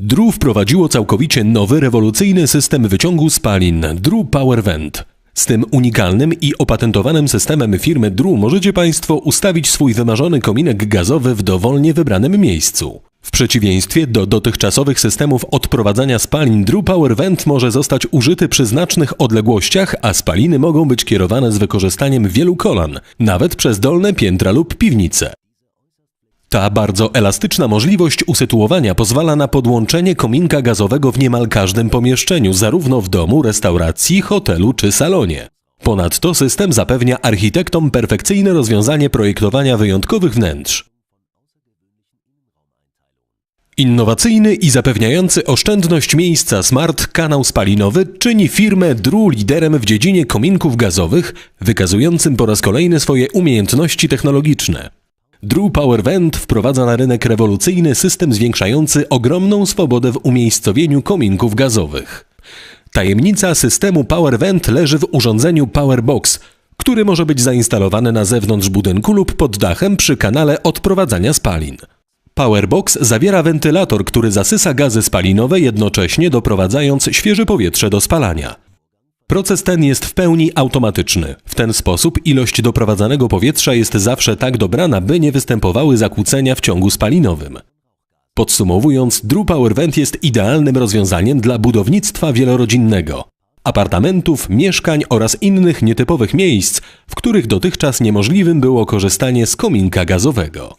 Drew wprowadziło całkowicie nowy, rewolucyjny system wyciągu spalin Drew Power Vent. Z tym unikalnym i opatentowanym systemem firmy Drew możecie Państwo ustawić swój wymarzony kominek gazowy w dowolnie wybranym miejscu. W przeciwieństwie do dotychczasowych systemów odprowadzania spalin, Drew Power Vent może zostać użyty przy znacznych odległościach, a spaliny mogą być kierowane z wykorzystaniem wielu kolan, nawet przez dolne piętra lub piwnice. Ta bardzo elastyczna możliwość usytuowania pozwala na podłączenie kominka gazowego w niemal każdym pomieszczeniu, zarówno w domu, restauracji, hotelu czy salonie. Ponadto system zapewnia architektom perfekcyjne rozwiązanie projektowania wyjątkowych wnętrz. Innowacyjny i zapewniający oszczędność miejsca smart kanał spalinowy czyni firmę Drew liderem w dziedzinie kominków gazowych, wykazującym po raz kolejny swoje umiejętności technologiczne. Drew Power Vent wprowadza na rynek rewolucyjny system zwiększający ogromną swobodę w umiejscowieniu kominków gazowych. Tajemnica systemu Power Vent leży w urządzeniu Powerbox, który może być zainstalowany na zewnątrz budynku lub pod dachem przy kanale odprowadzania spalin. Powerbox zawiera wentylator, który zasysa gazy spalinowe, jednocześnie doprowadzając świeże powietrze do spalania. Proces ten jest w pełni automatyczny. W ten sposób ilość doprowadzanego powietrza jest zawsze tak dobrana, by nie występowały zakłócenia w ciągu spalinowym. Podsumowując, Drew Power Vent jest idealnym rozwiązaniem dla budownictwa wielorodzinnego, apartamentów, mieszkań oraz innych nietypowych miejsc, w których dotychczas niemożliwym było korzystanie z kominka gazowego.